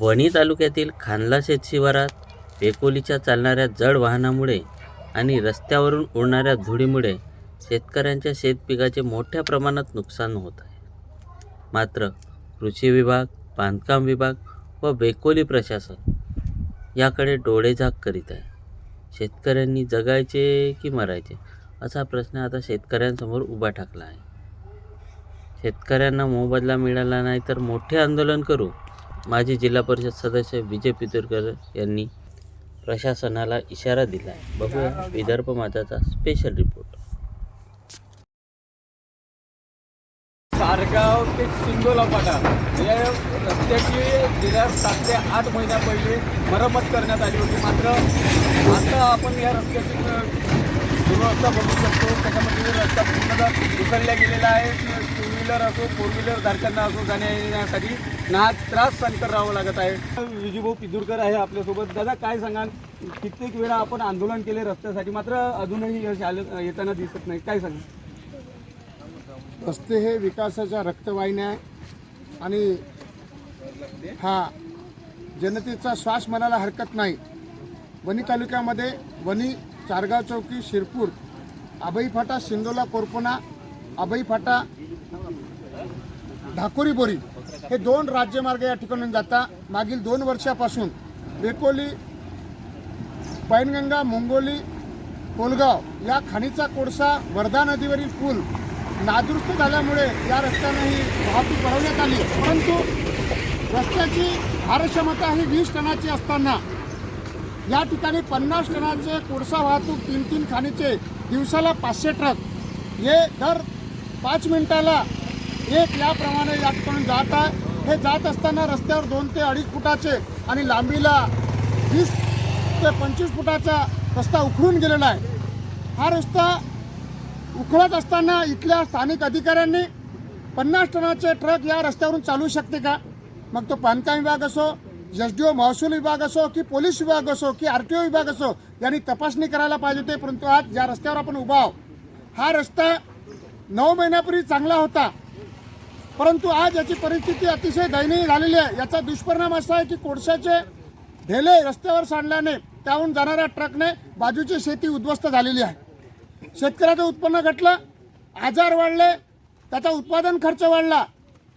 वणी तालुक्यातील खानला शेत शिवारात वेकोलीच्या चालणाऱ्या जड वाहनामुळे आणि रस्त्यावरून उडणाऱ्या धुळीमुळे शेतकऱ्यांच्या शेतपिकाचे मोठ्या प्रमाणात नुकसान होत आहे. मात्र कृषी विभाग बांधकाम विभाग व बेकोली प्रशासन याकडे डोळेझाक करीत आहे. शेतकऱ्यांनी जगायचे की मरायचे असा प्रश्न आता शेतकऱ्यांसमोर उभा ठाकला आहे. शेतकऱ्यांना मोबदला मिळाला नाही तर मोठे आंदोलन करू माजी जिल्हा परिषद सदस्य विजय पितुरकर यांनी प्रशासनाला इशारा दिला. आहे बघूया विदर्भ माझाचा स्पेशल रिपोर्ट सारगाव ते सिंगोला फाटा या रस्त्याची गेल्या सात ते आठ महिन्या पहिले मरम्मत करण्यात आली होती. मात्र आता आपण या रस्त्याची अ, बघू शकतो. त्याच्यामध्ये रस्ता पूर्णतः उचलल्या गेलेला आहे. टू व्हीलर असो फोर व्हीलर धारकांना असो जाण्या येण्यासाठी ना त्रास सहन राहावं लागत आहे. विजूभाऊ पिदुरकर आहे आपल्यासोबत. दादा काय सांगाल? कित्येक वेळा आपण आंदोलन केले रस्त्यासाठी. मात्र अजूनही यश आलं येताना दिसत नाही. काय सांगाल? रस्ते हे विकासाच्या रक्तवाहिन्या आहे. आणि हा जनतेचा श्वास म्हणायला हरकत नाही. वणी तालुक्यामध्ये वणी चारगाव चौकी शिरपूर आबईफाटा शिंदोला कोरपणा आबई फाटा ढाकोरी बोरी हे दोन राज्यमार्ग या ठिकाणून जाता. मागील दोन वर्षापासून वेकोली पैनगंगा मुंगोली कोलगाव या खाणीचा कोळसा वर्धा नदीवरील पूल नादुरुस्त झाल्यामुळे या रस्त्यानंही वाहतूक वाढवण्यात आली. परंतु रस्त्याची भारक्षमता ही वीस टनाची असताना या ठिकाणी पन्नास टनाचे कोळसा वाहतूक तीन तीन खाणीचे दिवसाला पाचशे ट्रक. हे दर पाच मिनिटाला एक याप्रमाणे या ठिकाणून जात आहे. हे जात असताना रस्त्यावर दोन ते अडीच फुटाचे आणि लांबीला वीस ते पंचवीस फुटाचा रस्ता उखडून गेलेला आहे. हा रस्ता उखळत असताना इथल्या स्थानिक अधिकाऱ्यांनी पन्नास टनाचे ट्रक या रस्त्यावरून चालू शकते का? मग तो बांधकाम विभाग असो एस डी ओ महसूल विभाग असो की पोलीस विभाग असो की आर टी ओ विभाग असो यांनी तपासणी करायला पाहिजे होते. परंतु आज ज्या रस्त्यावर आपण उभा आहोत. हा रस्ता नऊ महिन्यापूर्वी चांगला होता. परंतु आज याची परिस्थिती अतिशय दयनीय झालेली आहे. याचा दुष्परिणाम असा आहे की कोळशाचे ढेले रस्त्यावर सांडल्याने त्याहून जाणाऱ्या ट्रकने बाजूची शेती उद्ध्वस्त झालेली आहे. शेतकऱ्याचं उत्पन्न घटलं आजार वाढले त्याचा उत्पादन खर्च वाढला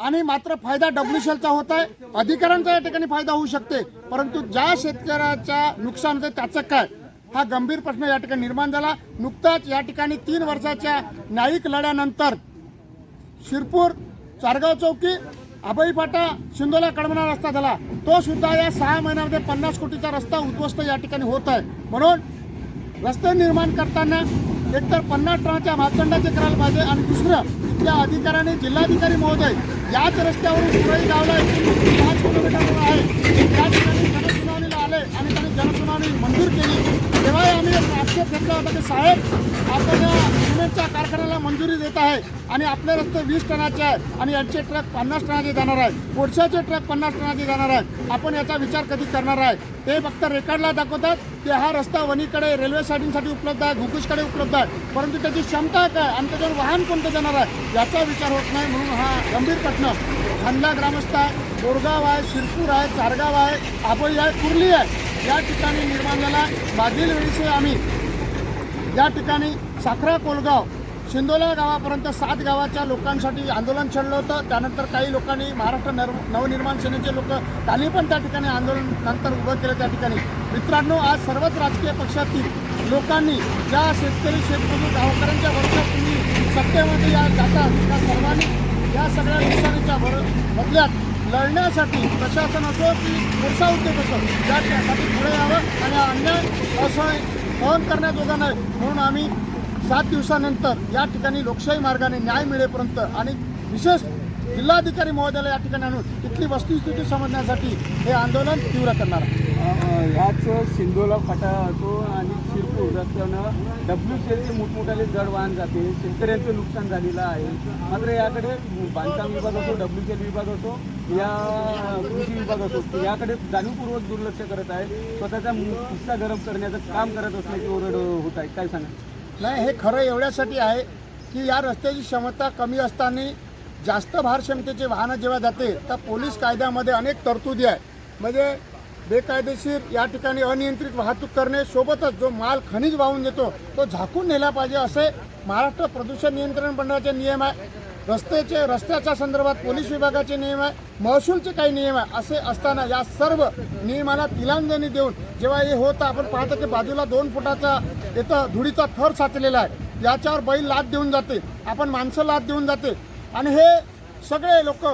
आणि मात्र फायदा डब्ल्यूशेलचा होत आहे. अधिकाऱ्यांचा या ठिकाणी फायदा होऊ शकते. परंतु ज्या शेतकऱ्याचा नुकसान होते त्याचं काय? हा गंभीर प्रश्न या ठिकाणी निर्माण झाला. नुकताच या ठिकाणी तीन वर्षाच्या न्यायिक लढ्यानंतर शिरपूर चारगाव चौकी आबई फाटा शिंदोला कडमणा रस्ता झाला. तो सुद्धा या सहा महिन्यामध्ये पन्नास कोटीचा रस्ता उद्ध्वस्त या ठिकाणी होत आहे. म्हणून रस्ते निर्माण करताना एकतर पन्नास टनाच्या मापदंडाचे करायला पाहिजे आणि दुसरं इथल्या अधिकाऱ्यांनी जिल्हाधिकारी महोदय याच रस्त्यावरून सुरई गावला पाच किलोमीटरवर आहे. त्या ठिकाणी जनसुनावणीला आले आणि त्यांनी जनसुनावणी मंजूर केली. तेव्हाही आम्ही एक आक्षेप घेतला होता की साहेब आपण या सिमेंटच्या कारखान्याला मंजुरी देत आहे आणि आपले रस्ते वीस टनाचे आहे आणि यांचे ट्रक पन्नास टनाचे जाणार आहे कोळशाचे ट्रक पन्नास टनाचे जाणार आहे आपण याचा विचार कधी करणार आहे? ते फक्त रेकॉर्डला दाखवतात की हा रस्ता वणीकडे रेल्वे सायडिंगसाठी उपलब्ध आहे घुकुशकडे उपलब्ध आहे. परंतु त्याची क्षमता काय आणि त्याच्यावर वाहन कोणतं जाणार आहे याचा विचार होत नाही म्हणून हा गंभीर प्रश्न. खानला ग्रामस्थ आहे बोरगाव आहे शिरपूर आहे चारगाव आहे आबोई आहे कुर्ली आहे. या ठिकाणी निर्माण झाला. मागील वेळीचे आम्ही या ठिकाणी साखरा कोलगाव शिंदोला गावापर्यंत सात गावाच्या लोकांसाठी आंदोलन छेडलं होतं. त्यानंतर काही लोकांनी महाराष्ट्र नर नवनिर्माण सेनेचे लोक त्यांनी पण त्या ठिकाणी आंदोलन नंतर उभं केलं त्या ठिकाणी. मित्रांनो आज सर्वच राजकीय पक्षातील लोकांनी ज्या शेतकरी शेतमजूर गावकऱ्यांच्या वर्षात तुम्ही सत्तेमध्ये या जातात त्या सर्वांनी या सगळ्या नुकसानीच्या भर बदल्यात लढण्यासाठी प्रशासन असो की पुढचा उद्योग असो यासाठी पुढे यावं आणि अन्याय असं सहन करण्याजोगा नाही म्हणून आम्ही सात दिवसानंतर या ठिकाणी लोकशाही मार्गाने न्याय मिळेपर्यंत आणि विशेष जिल्हाधिकारी महोदयाला या ठिकाणी आणून इथली वस्तुस्थिती समजण्यासाठी हे आंदोलन तीव्र करणार आहे. ह्याच सिंधोला फाटा असो आणि शिरपूर रस्त्यानं डब्ल्यू सीएलचे मोठमोठाले जड वाहन जाते. शेतकऱ्यांचं नुकसान झालेलं आहे. मात्र याकडे बांधकाम विभाग असो डब्ल्यू सी एल विभाग असो या कृषी विभाग असो याकडे जाणीवपूर्वक दुर्लक्ष करत आहे स्वतःचा किस्सा गरम करण्याचं काम करत असल्याची ओरड होत आहे काय सांगा नाही हे खरं एवढ्यासाठी आहे की या रस्त्याची क्षमता कमी असताना जास्त भार क्षमतेचे वाहनं जेव्हा जाते तर पोलीस कायद्यामध्ये अनेक तरतुदी आहे म्हणजे बेकायदेशीर या ठिकाणी अनियंत्रित वाहतूक करणे सोबतच जो माल खनिज वाहून देतो तो झाकून नेला पाहिजे असे महाराष्ट्र प्रदूषण नियंत्रण मंडळाचे नियम आहे. रस्त्याचे रस्त्याच्या संदर्भात पोलीस विभागाचे नियम आहे. महसूलचे काही नियम आहे. असे असताना या सर्व नियमाला तिलांजली देऊन जेव्हा हे होतं आपण पाहतो की बाजूला दोन फुटाचा इथं धुळीचा थर साचलेला आहे. याच्यावर बैल लाद देऊन जाते. आपण माणसं लाद देऊन जाते. आणि हे सगळे लोक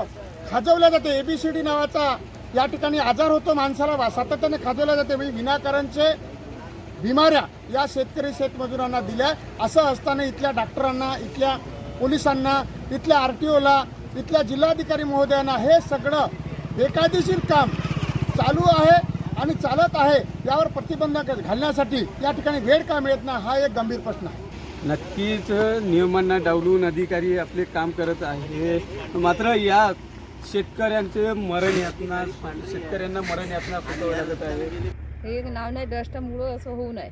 खाजवल्या जाते. एबीसीडी नावाचा या ठिकाणी आजार होतो माणसाला सातत्याने खाजवल्या जाते. म्हणजे विनाकारणचे बिमाऱ्या या शेतकरी शेतमजुरांना दिल्या. असं असताना इथल्या डॉक्टरांना इथल्या पोलिसांना इथल्या आर टी ओला इथल्या जिल्हाधिकारी महोदयांना हे सगळं बेकायदेशीर काम चालू आहे आणि चालत आहे यावर प्रतिबंध घालण्यासाठी या ठिकाणी वेळ का मिळत नाही हा एक गंभीर प्रश्न आहे. नक्कीच नियमांना डावलून अधिकारी आपले काम करत आहे मात्र या शेतकऱ्यांचे मरण यातना शेतकऱ्यांना मरण यातना आहे. हे एक नाव नाही डस्टामुळं असं होऊ नये.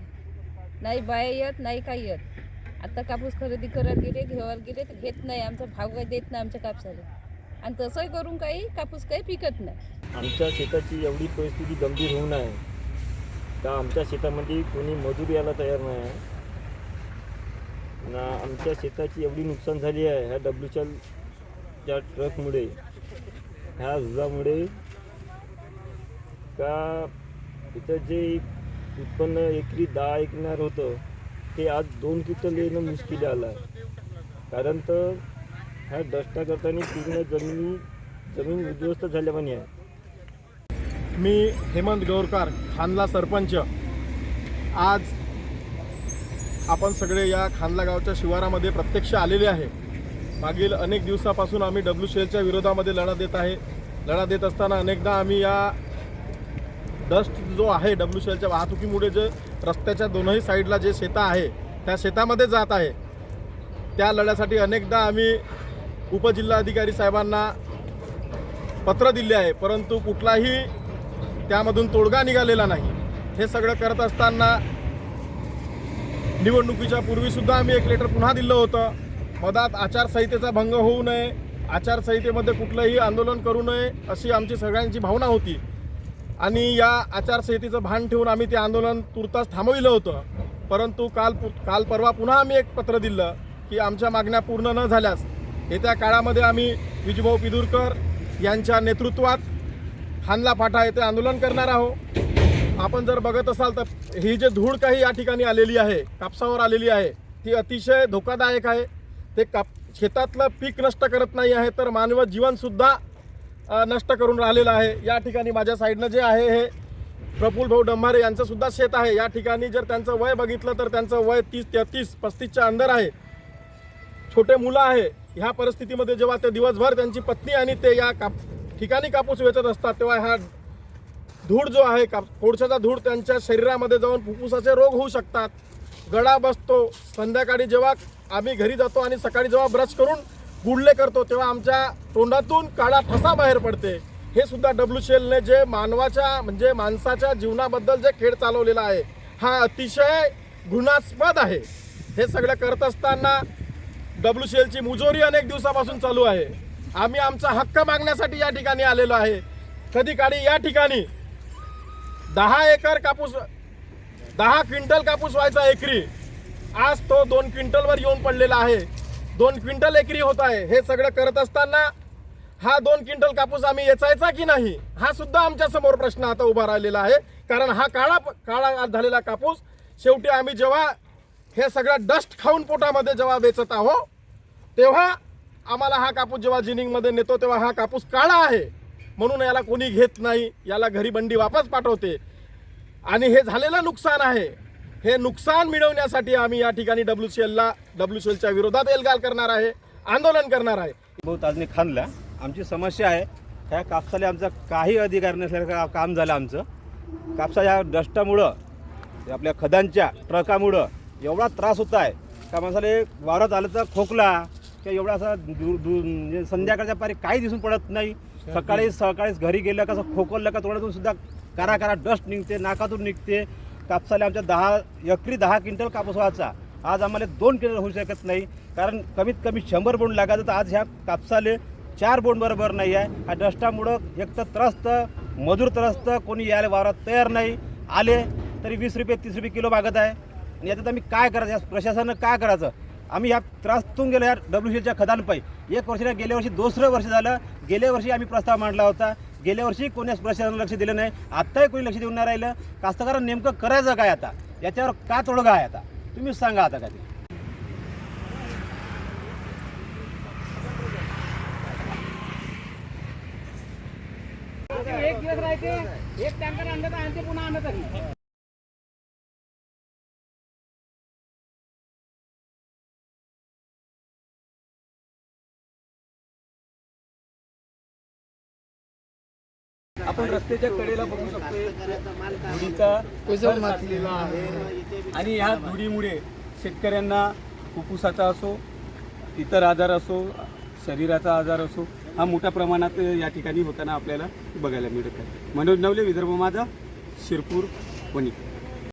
नाही बाया येत नाही काही येत. आता कापूस खरेदी करायला गेले घेवायला गेले तर घेत नाही. आमचा भाव काही देत नाही आमच्या कापसाला. आणि तसंही करून काही कापूस काही पिकत नाही. आमच्या शेताची एवढी परिस्थिती गंभीर होऊन आहे का आमच्या शेतामध्ये कोणी मजूर यायला तयार नाही आहे. ना आमच्या शेताची एवढी नुकसान झाली आहे ह्या डब्ल्यूच्या ट्रकमुळे ह्या दुधामुळे का इथं जे उत्पन्न एकरी दहा ऐकणार होतं ते आज दोन क्विंटल येणं मुश्किल आलं आहे. कारण तर ह्या दष्टा करताना पूर्ण जमीन जमीन उद्ध्वस्त झाल्यावानी आहे मी हेमंत गौरकार खानला सरपंच. आज आपण सगळे या खानला गावच्या शिवारामध्ये प्रत्यक्ष आलेले आहे. मागील अनेक दिवसापासून आम्ही डब्ल्यू शेलच्या विरोधामध्ये लढा देत आहे. लढा देत असताना अनेकदा आम्ही या डस्ट जो आहे डब्ल्यू शेलच्या वाहतुकीमुळे जे रस्त्याच्या दोनही साईडला जे शेता आहे त्या शेतामध्ये जात आहे. त्या लढ्यासाठी अनेकदा आम्ही उपजिल्हाधिकारी साहेबांना पत्र दिले आहे परंतु कुठलाही त्यामधून तोडगा निघालेला नाही. हे सगळं करत असताना निवडणुकीच्या पूर्वीसुद्धा आम्ही एक लेटर पुन्हा दिलं होतं. मधात आचारसंहितेचा भंग होऊ नये आचारसंहितेमध्ये कुठलंही आंदोलन करू नये अशी आमची सगळ्यांची भावना होती. आणि या आचारसंहितेचं भान ठेवून आम्ही ते आंदोलन तुर्तास थांबविलं होतं. परंतु काल काल परवा पुन्हा आम्ही एक पत्र दिलं की आमच्या मागण्या पूर्ण न झाल्यास येत्या काळामध्ये आम्ही विजूभाऊ पिदुरकर यांच्या नेतृत्वात खानला फाटा येथे आंदोलन करणार आहोत. आपण जर बघत असाल तर ही जे धूळ काही या ठिकाणी आलेली आहे कापसावर आलेली आहे ती अतिशय धोकादायक आहे. ते काप शेतातलं पीक नष्ट करत नाही आहे तर मानव जीवनसुद्धा नष्ट करून राहिलेलं आहे. या ठिकाणी माझ्या साईडनं जे आहे हे प्रफुल भाऊ डंभारे यांचंसुद्धा शेत आहे. या ठिकाणी जर त्यांचं वय बघितलं तर त्यांचं वय तीस तेहतीस पस्तीसच्या अंदर आहे. छोटे मुलं आहे. ह्या परिस्थितीमध्ये जेव्हा ते दिवसभर त्यांची पत्नी आणि ते या काप ठिकाणी कापूस वेचत असतात तेव्हा हा धूळ जो आहे काप कोळशाचा धूळ त्यांच्या शरीरामध्ये जाऊन फुफ्फुसाचे रोग होऊ शकतात. गळा बसतो. संध्याकाळी जेव्हा आम्ही घरी जातो आणि सकाळी जेव्हा ब्रश करून गुडले करतो तेव्हा आमच्या तोंडातून काळा ठसा बाहेर पडते. हे सुद्धा डब्ल्यू सी एलने जे मानवाच्या म्हणजे माणसाच्या जीवनाबद्दल जे खेळ चालवलेला आहे हा अतिशय घृणास्पद आहे. हे सगळं करत असताना डब्ल्यू सी एलची मुजोरी अनेक दिवसापासून चालू आहे. आम्ही आमचा हक्क मागण्यासाठी या ठिकाणी आलेलो आहे. कधी काळी या ठिकाणी दहा एकर कापूस दहा क्विंटल कापूस व्हायचा एकरी. आज तो दोन क्विंटलवर येऊन पडलेला आहे. दोन क्विंटल एकरी होत आहे. हे सगळं करत असताना हा दोन क्विंटल कापूस आम्ही येचायचा की नाही हा सुद्धा आमच्यासमोर प्रश्न आता उभा राहिलेला आहे. कारण हा काळा काळा झालेला कापूस शेवटी आम्ही जेव्हा हे सगळं डस्ट खाऊन पोटामध्ये जेव्हा वेचत आहो तेव्हा आम्हाला हा कापूस जेव्हा जिनिंगमध्ये नेतो तेव्हा हा कापूस काळा आहे. म्हणून याला कोणी घेत नाही. याला घरी बंडी वापस पाठवते. आणि हे झालेलं नुकसान आहे. हे नुकसान मिळवण्यासाठी आम्ही या ठिकाणी डब्ल्यू सी एलला डब्ल्यू सी एलच्या विरोधात एलगाल करणार आहे आंदोलन करणार आहे. बहुत आजने खानला आमची समस्या आहे ह्या कापसाला आमचा काही अधिकार नसल्यासारखं काम झालं आमचं. कापसा या डस्टामुळं आपल्या खदांच्या ट्रकामुळं एवढा त्रास होत आहे. का माणसाला वावरात आलं तर खोकला किंवा एवढा असा दूर दूर म्हणजे संध्याकाळच्या पारी काही दिसून पडत नाही. सकाळी सकाळीच घरी गेलं कसं खोकललं का तोंडातून सुद्धा करा करा डस्ट निघते नाकातून निघते. कापसाला आमच्या दहा एकरी दहा क्विंटल कापूस व्हायचा. आज आम्हाला दोन क्विंटल होऊ शकत नाही. कारण कमीत कमी शंभर बोंड लागायचं तर आज ह्या कापसाले चार बोंड बरोबर नाही आहे. ह्या डस्टामुळं एक तर त्रस्त मजूर त्रस्त कोणी यायला वावरात तयार नाही. आले तरी वीस रुपये तीस रुपये किलो मागत आहे. आणि याच्यात आम्ही काय करायचं? या प्रशासनानं काय करायचं? आम्ही ह्या त्रासून गेलो या डब्ल्यू सीच्या खदानपाई एक वर्षी गेल्या वर्षी दुसरं वर्ष झालं. गेल्या वर्षी आम्ही प्रस्ताव मांडला होता. गेल्या वर्षी कोणीच प्रशासनाला लक्ष दिलं नाही. आत्ताही कोणी लक्ष देऊन नाही राहिलं. कास्तकारांना नेमकं करायचं काय आता? याच्यावर का तोडगा आहे आता? तुम्हीच सांगा आता का ते. आपण रस्त्याच्या कडेला बघू शकतो साचलेला आहे. आणि ह्या धुळीमुळे शेतकऱ्यांना फुफ्फुसाचा असो इतर आजार असो शरीराचा आजार असो हा मोठ्या प्रमाणात या ठिकाणी होताना आपल्याला बघायला मिळत आहे. मनोज नवले विदर्भ माझा शिरपूर वणी.